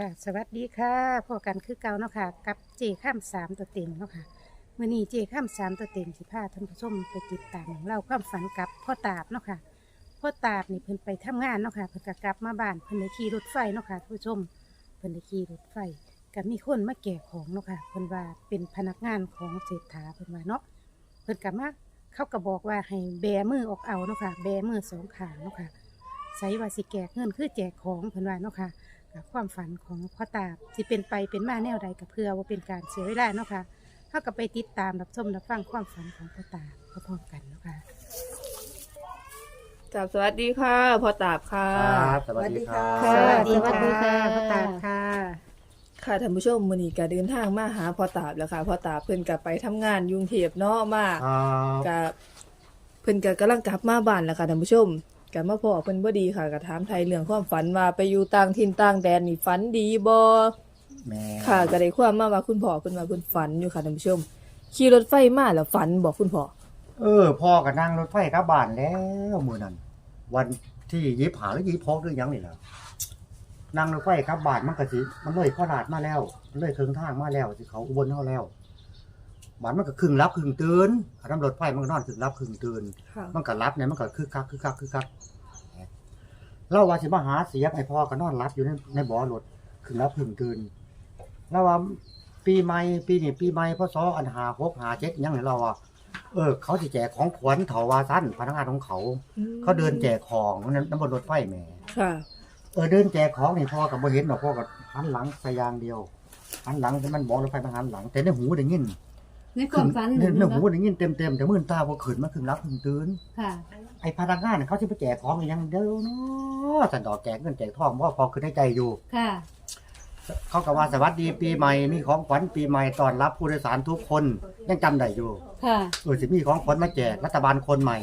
ค่ะสวัสดีค่ะพอกันคือเก่าเนาะค่ะ กับเจข้ามสามตัวเต็งเนาะค่ะมื่อนี้เจข้ามสามตัวเต็งสิพาท่านผู้ชมไปติดตามเล่าความฝันกับพ่อตาบเนาะค่ะพ่อตาบนี่เพิ่นไปทำงานเนาะค่ะเพิ่นก็กลับมาบ้านเพิ่นได้ขี่รถไฟเนาะค่ะท่านผู้ชมเพิ่นได้ขี่รถไฟก็มีคนมาแก่ของเนาะค่ะเพิ่นว่าเป็นพนักงานของเศรษฐาเพิ่นว่าเนาะเพิ่นก็มาเขาก็บอกว่าให้แบมือออกเอาเนาะค่ะแบมือสองข้างเนาะค่ะใส่ว่าสิแจกเงินคือแจกของเพิ่นว่าเนาะค่ะ ความฝันของพ่อตาสิเป็นไปเป็นมาแนวใดกับเพื่อว่าเป็นการเสียเวลาเนาะค่ะเท่ากับไปติดตามรับชมรับฟังความฝันของพ่อตาพร้อมๆกันเนาะค่ะจับสวัสดีค่ะพ่อตาบค่ะ ครับ สวัสดีครับค่ะสวัสดีค่ะพ่อตาค่ะ ค่ะท่านผู้ชมมื้อนี้ก็เดินทางมาหาพ่อตาบแล้วค่ะพ่อตาบเพิ่นก็ไปทำงานยุงเทพเนาะมาครับก็เพิ่นก็กำลังกลับมาบ้านแล้วค่ะท่านผู้ชม ก็มาพอเพิ่นบ่ดีค่ะก็ถามไทยเรื่องความฝันว่าไปอยู่ต่างถิ่นต่างแดนนี่ฝันดีบ่แม่ค่ะก็ได้ความมาว่าคุณพ่อเพิ่นว่าเพิ่นฝันอยู่ค่ะท่านผู้ชม ขี่รถไฟมาแล้วฝันบอกคุณพ่อเออ พ่อก็นั่งรถไฟกลับบ้านแล้วมื้อนั้น วันที่ยี่หาหรือยี่พกหรือหยังนี่ล่ะนั่งรถไฟกลับบ้านมันก็สิมันเลยโคราชมาแล้วมันเลยครึ่งทางมาแล้วสิเขาอุบลเฮาแล้ว บ้านมันก็ครึ่งรับครึ่งตื่นถ้านำรถไฟมันก็นอนครึ่งรับครึ่งตื่นค่ะมันก็รับเนี่ยมันก็คือคักคือคักคือคักเราว่าสิมาหาเสียงไอ้พ่อก็นอนรับอยู่ในในบ่อรถครึ่งรับครึ่งตื่นเราว่าปีใหม่ปีนี้ปีใหม่พศอันหาหกหาเจ็ดยังไงเราว่าเออ เขาสิแจกของขวัญเถาวาสั้นพนักงานของเขา เขาเดินแจกของนั่นน้ำบนรถไฟแหมค่ะ เออเดินแจกของนี่พ่อกับบ่เห็นหรอกพ่อกับหันหลังใส่อยางเดียวหันหลังแต่มันบอกรถไฟมันหันหลัง แต่ในหูได้ยิน ในความฝันในเห็นในไหมหูได้ยินเต็มเต็มๆแต่มื่นตาบ่ขึ้นมาขึ้นรับขึ้นตื่นค่ะ ไอ้พนักงานน่ะเขาสิไปแจกของอีหยังเด้อเนาะสันดอกแจกเงินแจกทองบ่พอคือได้ใจอยู่ ค่ะ เขาก็ว่าสวัสดีปีใหม่มีของขวัญปีใหม่ต้อนรับผู้โดยสารทุกคนยังจำได้อยู่ค่ะ เออสิมีของขวัญมาแจกรัฐบาลคนใหม่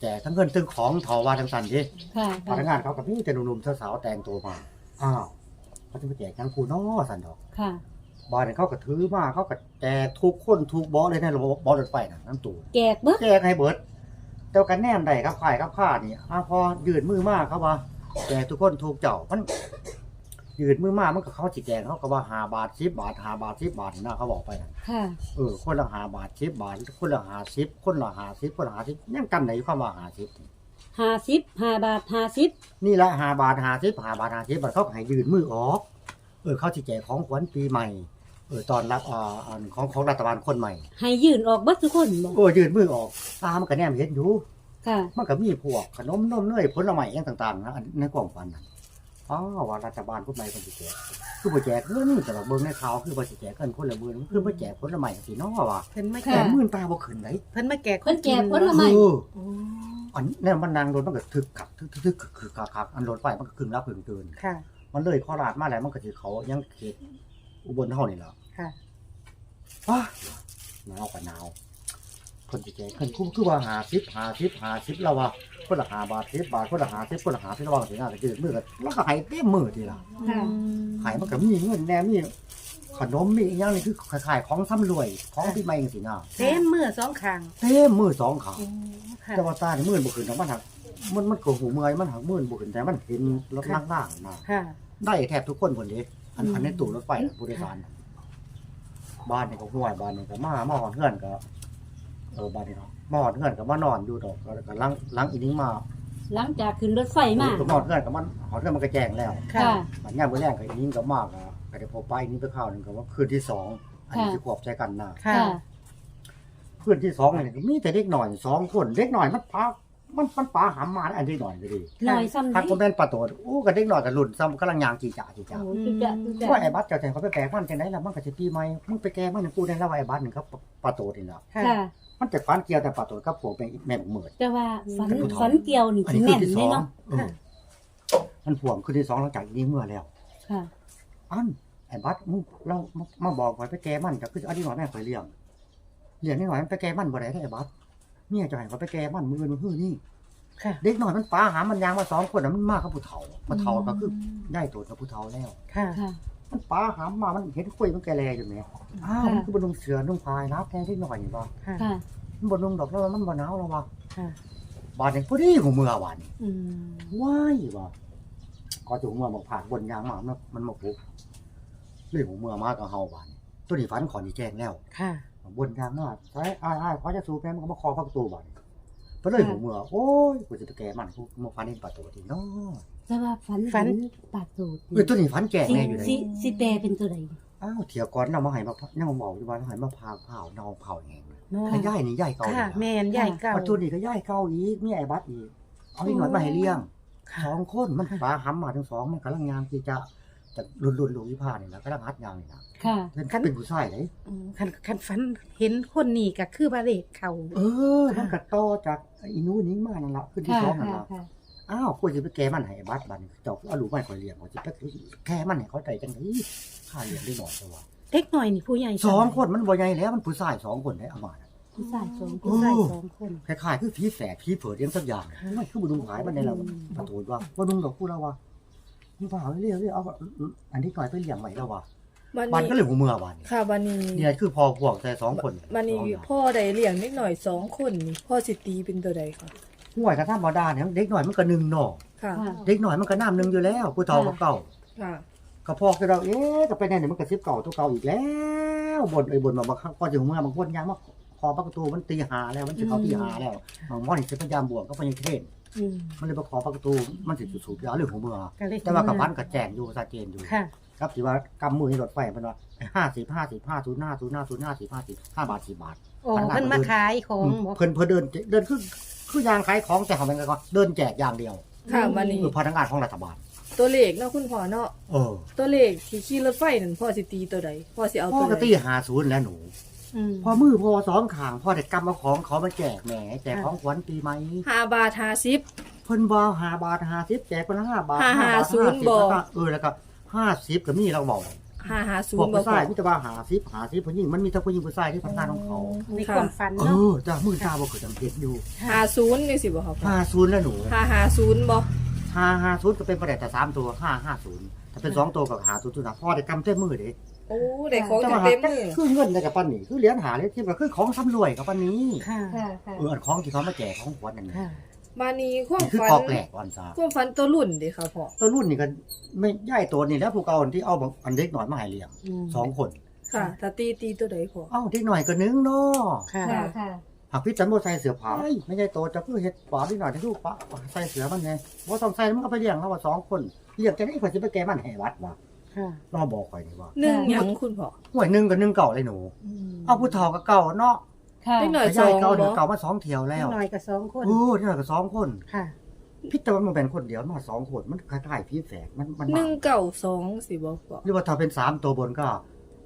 แจกทั้งเงินทั้งของเถาว่าทั้งสันดิค่ะพนักงานเขากับพี่แต่หนุ่มๆสาวๆแต่งตัวมาอ้าวเขาจะมาแจกทั้งคูเนาะสันดอกค่ะ บ้านเนี่ยเขาก็ถือมาเขาก็แจกทุกคนทุกบอสเลยในระบบบอสรถไฟน่ะน้ำตูแกกเบิกแจกให้เบิดเจ้ากันแนมได้ครับขายครับผ้านี่อ้าวพอยืดมือมากเขาว่าแจกทุกคนถูกเจ้ามันยืดมือมากมันก็เขาสิแจกเขาก็ว่าหาบาทสิบบาทหาบาทสิบบาทนะเขาบอกไปนะค่ะเออคนละหาบาทสิบบาทคนละหาสิบคนละหาสิบคนละหาสิบยังกันไหนความว่าหาสิบห้าสิบห้าบาทห้าสิบนี่ละหาบาทหาสิบหาบาทหาสิบบาทเขาก็ให้ยืดมือออกเออเขาสิแจกของขวัญปีใหม่ เออตอนรับอ่าอันของของรัฐบาลคนใหม่ให้ยื่นออกเบิกทุกคนบอกโอ้ยืดมือออกตามันก็แนมเห็นอยู่ค่ะ มันก็มีพวกขนมนมเนยผลไม้อย่างต่างๆนะอันในกล่องฟันน่ะอ๋อว่ารัฐบาลคนใหม่คนสิแจกคือบ่แจกเงินแต่ว่าเบิ่งในข่าวคือบ่สิแจกเงินคนละหมื่นคือบ่แจกผลไม้สิเนาะว่าเพิ่นมาค่ะแจแต่กหมื่นตาบ่ขึ้นไดเพิ่นมาแจกเพิ่นแจกผลไม้ไม้เอออันนี้มันนางรถมันก็ทึกขักทึกทึกทึกคือคักคักอันรถไฟมันก็ครึ่งรับครึ่งตื่นค่ะ มันเลยโคราชมาแล้วมันก็สิเขายังเขต อุบลเฮานี่แหละค่ะ ว้าหนาวกับหนาวคนสิแจกเพิ่นคือคือว่าหาสิบหาสิบหาสิบแล้วว่าคนละหาบาทสิบบาทคนละหาสิบคนละหาสิบระหว่างสิหน้าก็ยืดมือกันแล้วก็ให้เต็มมือทีละค่ะขายมันก็มีเงินแน่มีขนมมีอหย่างนี้คือขายของซ้ำรวยของปีใหม่จังซี่นะเต็มมือสองข้างเต็มมือสองขาโอ้ค่ะแต่ว่าตานี่มือบ่ขึ้นนะมันหักมันมันก็หูเมื่อยมันหักมือบ่ขึ้นแต่มันเห็นรถล่างๆนะค่ะ ได้แทบทุกคนคนนี้ อันอันในตู้รถไฟน่ะผู้โดยสารน่ะบ้านนี่ก็ห่วยบ้านนี่ก็มามาหอนเฮือนก็เออบ้านนี่เนาะมาหอนเฮือนก็มานอนอยู่ดอกก็ก็ลังลังอีนิ้งมาหลังจากขึ้นรถไฟมาเออก็นอนเฮือนก็มันหอนเฮือนมันก็แจ้งแล้ว ค่ะค่ะบัดยามมื้อแรงก็อีนิ้งก็มากอะก็ได้พบไปอีนิ้งไปข้าวหนึงก็ว่าคืนที่สองอันนี้ค่ะสิควบใจกันนะค่ะค่ะ คืนที่สองนี่ก็มีแต่เด็กหน่อยสองคนเด็กหน่อยมันพา มันมันปาหำมาอันเด็กหน่อยก็ดีหน่อยซ้ำถ้านี้ก็แม่นปลาโตดโอ้ก็เด็กหน่อยก็รุ่นซ้ำกำลังยางจีจ่าจีจ่าโอ้จุจะจุจะว่าไอ้บัสเจ้าแทนเขาไปแปลมันจังไดล่ะมันก็สิปีใหม่มึงไปแก้มันกูได้แล้วว่าไอ้บัสนี่ครับปลาโตนี่ล่ะค่ะค่ะมันจะฟันเกี่ยวแต่ปลาโตกับพวกแม่แม่บักเหมิดแต่ว่าฝันเป็นผู้ถอนฝันเกี่ยวนี่อันสินี้คืแม่อนที่สเลอยงเนาะเออมันพ่วงคืนที่สองหลังจากนี้เมื่อแล้วค่ะอันไอ้บัสมึงเรามามาบอกไว้ไปแก้มันก็คืออันนี้หน่อยแม่ข่อยเลี้ยงเลี้ยงนิดหน่อยมันไปแก้มันบ่ได้เด้อไอ้บัส เมียจะให้เขาไปแก้มันมือมันฮื้อนี่ค่ะ เด็กน้อยมันปาหามันยางมาสองคนน่ะมันมากับผู้เฒ่าผู้เฒ่าก็คือได้ตัวกับผู้เฒ่าแล้ว ค่ะ ค่ะ มันปาหามมามันเห็นคุยมันแกแลอยู่แหมอ้าวมันคือบนนุ่งเสือนุ่งพายนะแกเด็กน้อยนี่บ่ค่ะ ค่ะ มันบนนุ่งดอกแล้วมันบ่หนาวแล้วว่ะค่ะบาดนี้พอดีของเมื่อวานนี้อืมว้ายว่ะก็จะหัวมาผ่านบนยางมามันมันมาปลุกเลยหัวเมื่อมากับเฮาบานตัวนี้ฝันขอนี่แจ้งแล้ว ค่ะ บนยางมาใช้อ้ายอ้ายขอจะสูบแม่มันก็มาคอพักตูบานเพิ่นเลยหัวเมื่อโอ้ยกูจะไปแก้มันกูมาฝันเห็นประตูทีเนาะแต่ว่าฝันฝันเห็ปากสูตรเอ้ยตัวนี้ฝันแจ้งสิแน่อยู่เลยสิสิแปลเป็นตัวใดอ้าวเถียวก่อนเรามาให้มาเนี่ยมาบอกอยู่ว่าเราให้มาพาเผาเนาเผาอย่างเงี้ยขย่ายนี่ย่ายเก่าค่ะ แม่นใหญ่เก่าปัจจุบันนี่ก็ย่ายเก่าอีกมีไอ้บัตรอีกเอาอีกหน่อยมาให้เลี้ยงค่ะสองคนมันปลาหำมาทั้งสองมันกำลังยามที่จะ จะรุนรุนลูกวิพานี่นะกำลังฮัดยางนี่นะค่ะเป็นคันเป็นผู้ชายเลยอืมคันคันฝันเห็นคนนี้ก็คือบาเลขเขาเออมันก็ต่อจากอีนู้นนี้มานั่นละขึ้นที่ค่ะสองนั่นค่ะละค่ะอ้าวกูจะไปแก้มันให้ไอ้บัตรบัดนเจ้าเอาลูกมันคอยเลี้ยงว่าจะไปแก้มันให้เขาใจจังไงข้าเลี้ยงได้หน่อยแต่ว่าเด็กหน่อยนี่ผู้ใหญ่สองคนมันบ่ใหญ่แล้วมันผู้ชายสองคนได้เอามาน่ะ ผู้ชายสองคผู้นชายสองคน คล้ายๆคือผีแฝดผีเผิดเลี้ยงสักอย่างไม่คือบุดุงหายมันในเราประตูว่าบุดุงดอกพูดแล้วว่า พี่บ่าวเรียกเรียกเอาอันที่ก่อยไปเลี้ยงไว้แล้วว่าบัดบันก็นี้เลยหัวเมื่อวันค่ะบัดนี้เนี่ยคือพอพวกแต่สองคนบัดนี้พ่อได้เลี้ยงนิดหน่อยสองคนนี่พ่อสิตีเป็นตัวใดคะห่วยกระทั่งบอดาเนี่ยเด็กหน่อยมันก็หนึ่งหน่อค่ะค่ะเด็กหน่อยมันก็น้ำหนึ่งอยู่แล้วผู้เฒ่ากับเก่าค่ะก็พอคือเราเอ๊ะก็ไปไหนเนี่ยมันกระซิบเก่าตัวเก่าอีกแล้วบนไอ้บนมาบางครั้งก็จะหัวเมื่อบางคนยางมาคอประตูมันตีหาแล้วมันจะเข้าตีหาแล้วบางมอนี่จะพยายามบวกก็พยายามเทศ อืม มันเลยมาขอประตู มันสิจุดสูบยาเรื่องหัวเมื่อก็เลยแต่ว่ากับพันกับแจงอยู่ชัดเจนอยู่ ค่ะ ครับที่ว่ากำมือให้รถไฟมันว่าห้าสิบห้าสิบห้าศูนย์ห้าศูนย์ห้าศูนย์ห้าสิบห้าสิบห้าบาทสิบบาท โอ้เพิ่นมาขายของบ่เพิ่นเพิ่นเดินเดินคือคือยางขายของแต่เขาเป็นไงก็เดินแจกอย่างเดียวค่ะบัดนี้ คือพนักงานของรัฐบาล ตัวเลขเนาะคุณพ่อเนาะเออตัวเลขที่ขี่รถไฟนั่นพ่อสิตีตัวใดพ่อสิเอาพ่ตัอวก็ใดตีหาศูนย์แล้วหนูอืม พอมือพอสองขางพ่อแต่กำเอาของเขามาแจกแหมแจกของขวัญปีใหม่ห้าบาทห้าสิบเพิ่นบ่หาบาทหาสิบแจกคนละห้าบาทห้าห้าบาทศูนย์50บอกแล้วก็เออแล้วก็ห้าสิบก็มีเราบอกห้าห้าศูพวนกย์บ่ผู้พ่อชายมิตรว่าหาสิบหาสิบผู้หญิงมันมีทั้งผู้หญิงผู้ชายที่ทำงานของเขาในความฝันเอเนาะอจ้ามือตาบ่เคยสังเกตอยู่ห้าศูนย์นี่สิบ่ครับพ่อห้าศูนย์แล้วหนูห้าห้าศูนย์บ่ห้าห้าศูนย์ก็เป็นประเด็แต่สามตัวห้าห้าศูนย์ถ้าเป็นสองตัวกับหาศูนย์ตัวนะพ่อได้กำเต็มมือเด้ โอ้ได้ของจะมาหาเต็มมือคือเงินในกับปันนี่คือเหรียญหาเลยที่ก็คือของสำรวยกับปันนี้ค่ะ ค่ะค่ะเอออันของที่เขามาแจกของขวัญนั่นนี่ค่ะ มานี่ความนี่คือฝัน กอกแหลกวันซาความฝันตัวรุ่นเด้ค่ะพ่อตัวรุ่นนี่ก็ไม่ย่ายตัวนี่แล้วผู้เก่าที่เอาบักอันเด็กหน่อยมาให้เลี้ยงอืมสองคนค่ะถ้าตีตีตัวใดพ่อ เอ้าเด็กหน่อยก็นึงเนาะค่ะ ค่ะค่ะหากพี่จันโบใส่เสือผ้าเอ้ยไม่ใช่โตจะคือเฮ็ดปลาที่หน่อยที่ลูกปลาใส่เสือมันไงบ่ต้องใส่มันก็ไปเลี้ยงแล้วว่าสองคนเลี้ยงจะได้ข่อยสิไปแก้มันให้วัดว่ะ ค่ะรอบอกข่อยนี่ว่าหนึ่งหยังคุณพ่อห่วยหนึงกับหนึงเก่าเลยหนูอืมเอาผู้เฒ่ากับเก่าเนาะค่ะนิดหน่อยไปสย้าอยงเก่าบ่เดี๋ยวเก่ามาสองเที่ยวแล้วหน่อยกับสองคนโอ้ที่หน่อยก็สองคนค่ะ พี่แต่ว่ามันเป็นคนเดียวมาสองคนมันคล้ายๆพี่แฝดมันมันหนึ่งเก่าสองสิบ่พ่อหรือว่าถ้าเป็นสามตัวบนก็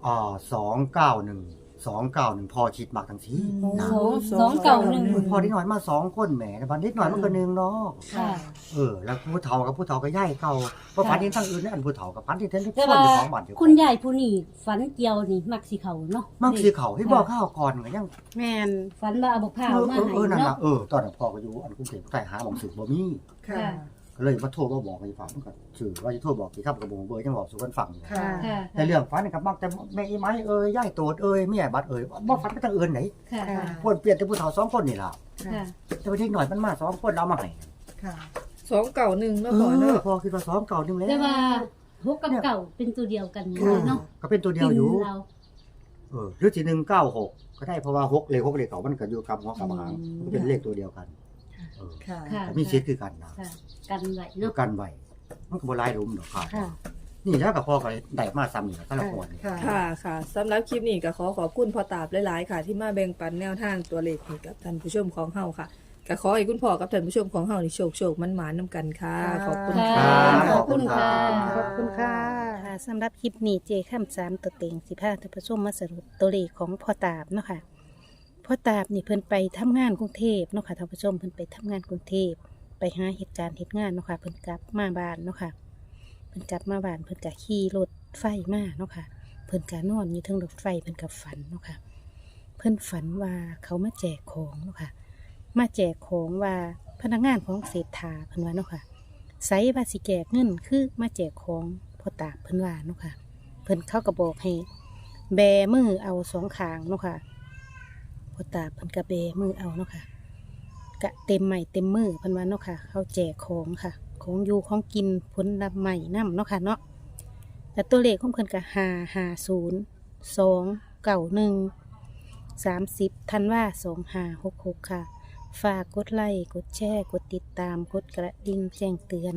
อ่าสองเก้าหนึ่ง สองเก้าหนึ่งพอชิดมากทั้งทีนะสองสองเก่าหนึ่งพอนิดหน่อยมาสองคนแหมแต่บันนิดหน่อยมันก็หนึ่งเนาะค่ะ เออแล้วผู้เฒ่ากับผู้เฒ่าก็ย่ายเก่าเพราะพันธุ์ที่ทั้งอื่นนี่อันผู้เฒ่ากับพันธุ์ที่เท่นที่แต่คนว่าอยู่ของบ้านเดียวคุณยายผู้นี้ฝันเกี่ยวนี่มักสิเขาเนาะมักสีเขาให้บอกข้าวก่อนก็ยังแม่นฝันว่าเอาบกพร้าเอวอมาเออให้เออนั่นเนาะล่ะเออตอนนั้นพ่อก็อยู่อันกรุงเทพใต้หาหมองสืบบ่มีค่ะก็ เลยมาโทรมาบอกให้ฟังมันก็สื่อว่าจะโทรบอกที่ขับกระบงเบอร์จังบอกสู่กันฟังอยู่ค่ะ ค่ะแต่เรื่องฝันนี่กับมักแต่แม่อีไม้เอ้ยย่ายโตดเอ้ยแม่บัดเอ้ยบ่ฝันไปทางอื่นไหนค่ะค่ะคนเปลี่ยนแต่ผู้เฒ่าสองคนนี่ล่ะค่ะแต่ว่าเด็กหน่อยมันมาสองคนเรามาให้สองเก่าหนึ่งเอแล้วพ่ออเนาะพอคิดว่าสองเก่านึงแล้วแต่ว่าหกกับเก่าเป็นตัวเดียวกันอยู่เออเนาะก็เป็นตัวเดียวอยู่กินเราเออหรือสิหนึ่งเก้าหกก็ได้เพราะว่าหกเลขหกเลขเก่ามันก็อยู่กับหัวกับหางอืมมันเป็นเลขตัวเดียวกัน เออค่ะ ค่ะแต่มีเช็ดคือกันนะค่ะ กันไว้เดียเนาะวกันไว้มันก็บ่หลายรุมดอกค่ะ ค่ะ นี่แล้วก็พอก็ได้มาซ้ำนี่แต่ละคนนี่ค่ะค่ะสำหรับคลิปนี้ก็ขอขอบคุณพ่อตาบหลายๆค่ะ ที่มาแบ่งปันแนวทางตัวเลขให้กับท่านผู้ชมของเฮาค่ะก็ขอให้คุณพ่อกับท่านผู้ชมของเฮานี่โชคโชคมันหมานนำกันค่ะ ขอบคุณค่ะค่ะขอบคุณค่ะ ขอบคุณค่ะ ค่ะสำหรับคลิปนี้เจข้ามสามตัวเต็งสิพาท่านผู้ชมมาสรุปตัวเลขของพ่อตาบเนาะค่ะ พ่อตาบนี่เพิ่นไปทำงานกรุงเทพเนาะค่ะท่านผู้ชมเพิ่นไปทำงานกรุงเทพไปหาเหตุการณ์เหตุงานเนาะค่ะเพิ่นกลับมาบ้านเนาะค่ะเพิ่นกลับมาบ้านเพิ่นก็ขี่รถไฟมาเนาะค่ะเพิ่นก็นอนอยู่เทั้งรถไฟเพิ่นก็ฝันเนาะค่ะเพิ่นฝันว่าเขามาแจกของเนาะค่ะมาแจกของว่าพนักงานของเศรษฐาเพิ่นว่าเนาะค่ะไสว่าสิแจกเงินคือมาแจกของพ่อตาเพิ่นว่าเนาะค่ะเพิ่นเขาก็บอกให้แบมือเอาสองขางเนาะค่ะ พ่อตาเพิ่นก็แบมือเอาเนาะค่ะกะเต็มใหม่เต็มมือเพันวันเนาะค่ะเขาแจกของค่ะ ของอยู่ของกินผลลำใหม่น้ำเนาะค่ะเนาะแต่ตัวเลขของเพิ่นกะหาหาศูนย์สองเก่าหนึ่งสามสิบทันว่าสองหาหกหกค่ะ ฝากกดไลค์กดแชร์กดติดตามกดกระดิ่งแจ้งเตือน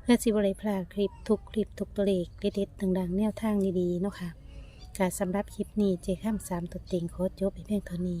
เพื่อสิบริพลาดคลิปทุกคลิปทุกตัวเลขเด็ดๆต่างๆแนวทางดีๆเนาะค่ะการสำหรับคลิปนี้เจข้ามสามตัวเต็งโคตรจบไปเพียงเท่านี้